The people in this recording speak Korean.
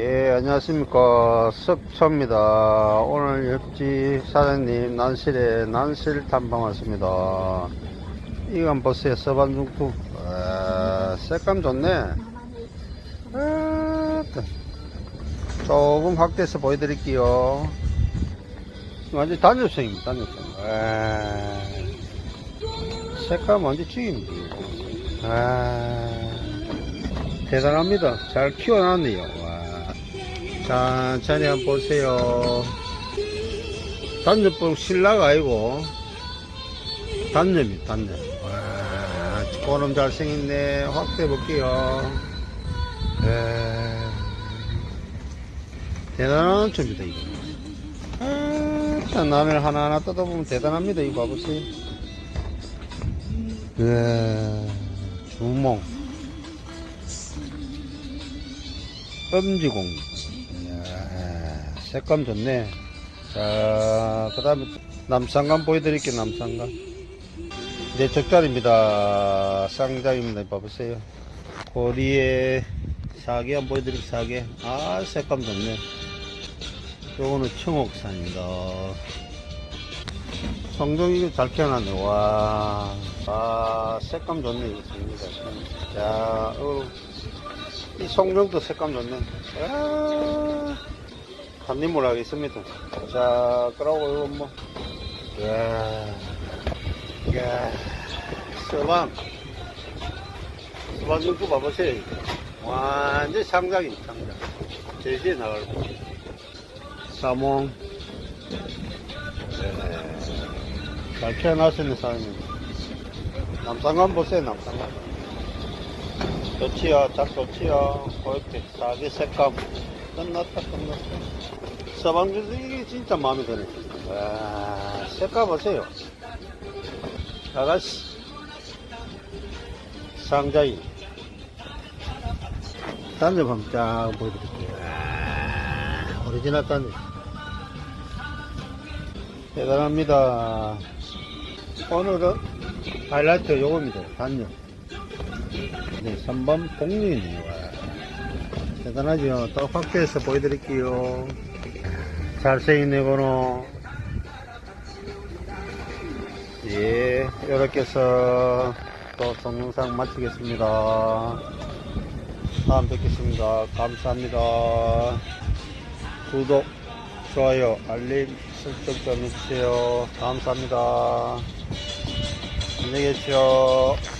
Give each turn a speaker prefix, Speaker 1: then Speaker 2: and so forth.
Speaker 1: 예, 안녕하십니까. 석초입니다. 오늘 옆집 사장님 난실에 난실 탐방 왔습니다. 이거 한번 보세요. 서반중투. 아, 색감 좋네. 아, 따. 조금 확대해서 보여드릴게요. 완전 단엽성입니다. 단엽성. 아, 색감 완전 죽입니다. 아, 대단합니다. 잘 키워놨네요. 와. 천천히 한번 보세요. 단엽봉 신라가 아니고, 단엽이 단엽. 와, 고름 잘생겼네. 확대해 볼게요. 에, 대단한 춤이다, 이거. 아, 남을 하나하나 뜯어보면 대단합니다. 이거 봐보세요. 예, 주몽. 엄지공. 색감 좋네. 자, 그 다음에 남산간 보여드릴게요, 남산간. 네, 적자리입니다. 쌍장입니다. 봐보세요. 고리에 사계 한번 보여드릴게요, 사계. 아, 색감 좋네. 요거는 청옥산입니다. 성동 이거 잘 키워놨네. 와, 아, 색감 좋네, 이거. 자, 어, 이 송정도 색감 좋네. 아, 한입물 하겠습니다. 자, 그러고 이거 뭐, 야, 야, 서방. 서방 좀 봐보세요. 완전 상작입니다, 상작. 제시에 나갈 거. 사몽. 네. 잘 키워놨으면 사장님. 남산간 보세요, 남산간. 좋지요, 작 좋지요. 그렇게 사계 색감. 끝났다, 끝났다. 서방주도 이게 진짜 마음에 드네. 와, 색깔 보세요. 아가씨. 상자이. 단엽 한번 쫙 보여드릴게요. 와, 오리지널 단엽. 대단합니다. 오늘은 하이라이트 요겁니다. 단엽. 네, 3번 복륜이네요. 와, 대단하죠. 또 확대해서 보여드릴게요. 잘생긴 이거는 예, 이렇게 해서 또 동영상 마치겠습니다. 다음 뵙겠습니다. 감사합니다. 구독, 좋아요, 알림 설정 좀 해주세요. 감사합니다. 안녕히 계십시오.